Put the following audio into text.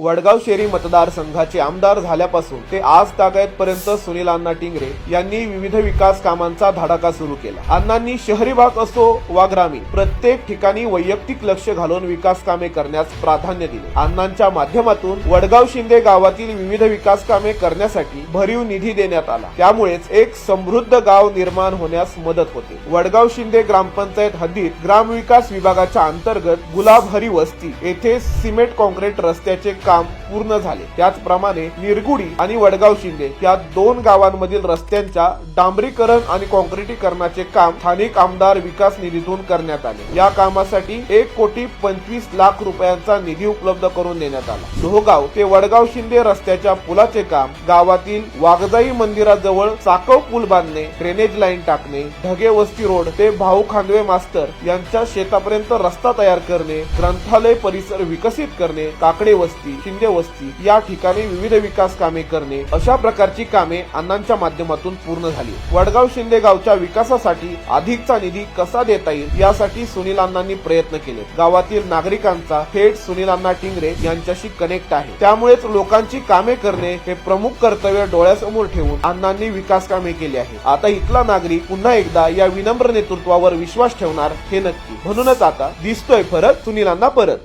वडगाव शेरी मतदारसंघाचे आमदार झाल्यापासून ते आज तागायतपर्यंत सुनील अण्णा टिंगरे यांनी विविध विकास कामांचा धडाका सुरू केला. अण्णांनी शहरी भाग असो वा ग्रामीण प्रत्येक ठिकाणी वैयक्तिक लक्ष घालून विकास कामे करण्यास प्राधान्य दिले. अण्णांच्या माध्यमातून वडगाव शिंदे गावातील विविध विकास कामे करण्यासाठी भरीव निधी देण्यात आला. त्यामुळेच एक समृद्ध गाव निर्माण होण्यास मदत होते. वडगाव शिंदे ग्रामपंचायत हद्दीत ग्रामविकास विभागाच्या अंतर्गत गुलाबहरी वस्ती येथे सिमेंट कॉन्क्रीट रस्त्याचे काम पूर्ण झाले. त्याचप्रमाणे निरगुडी आणि वडगाव शिंदे या दोन गावांमधील रस्त्यांच्या डांबरीकरण आणि कॉन्क्रिटीकरणाचे काम स्थानिक आमदार विकास निधीतून करण्यात आले. या कामासाठी एक कोटी पंचवीस लाख रुपयांचा निधी उपलब्ध करून देण्यात आला. लोहगाव ते वडगाव शिंदे रस्त्याच्या पुलाचे काम गावातील वाघजाई मंदिराजवळ साकव पूल बांधणे ड्रेनेज लाईन टाकणे ढगे वस्ती रोड ते भाऊ खांदवे मास्तर यांच्या शेतापर्यंत रस्ता तयार करणे ग्रंथालय परिसर विकसित करणे काकडे वस्ती वस्ती शिंदे वस्ती या ठिकाणी विविध विकास कामे करणे अशा प्रकारची कामे अण्णांच्या माध्यमातून पूर्ण झाली. वडगाव शिंदे गावच्या विकासासाठी अधिकचा निधी कसा देता येईल यासाठी सुनील अण्णांनी प्रयत्न केले. गावातील नागरिकांचा थेट सुनील अण्णा टिंगरे यांच्याशी कनेक्ट आहे. त्यामुळेच लोकांची कामे करणे हे प्रमुख कर्तव्य डोळ्यासमोर ठेवून अण्णांनी विकास कामे केली आहे आता इथला नागरिक पुन्हा एकदा या विनम्र नेतृत्वावर विश्वास ठेवणार हे नक्की. म्हणूनच आता दिसतोय फरक सुनीलांना परत.